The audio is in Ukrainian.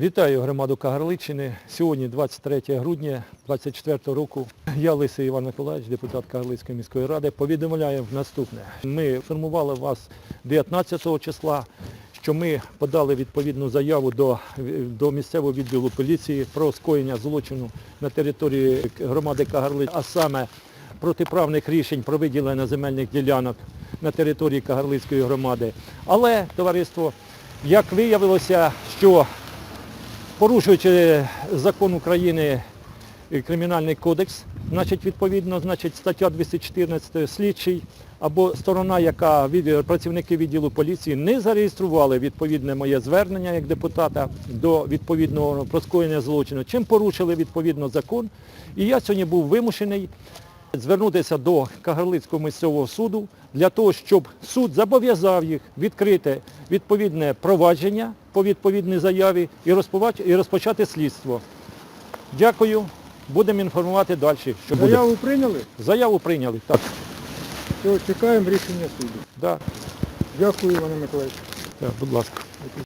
Вітаю громаду Кагарличини. Сьогодні 23 грудня 24 року. Я Лисий Іван Миколаївич, депутат Кагарлицької міської ради. Повідомляю наступне. Ми формували вас 19 числа, що ми подали відповідну заяву до, до місцевого відділу поліції про скоєння злочину на території громади Кагарлич, а саме протиправних рішень про виділення земельних ділянок на території Кагарлицької громади. Але, товариство, як виявилося, що порушуючи закон України Кримінальний кодекс, значить, відповідно, значить, стаття 214 слідчий або сторона, яка працівники відділу поліції не зареєстрували відповідне моє звернення як депутата до відповідного про скоєння злочину, чим порушили відповідно закон. І я сьогодні був вимушений звернутися до Кагарлицького місцевого суду для того, щоб суд зобов'язав їх відкрити відповідне провадження по відповідній заяві і розпочати слідство. Дякую. Будемо інформувати далі, що буде. Заяву прийняли? Заяву прийняли. Так, Все, чекаємо рішення суду. да, Дякую, Іване Миколаївичу. так, будь ласка.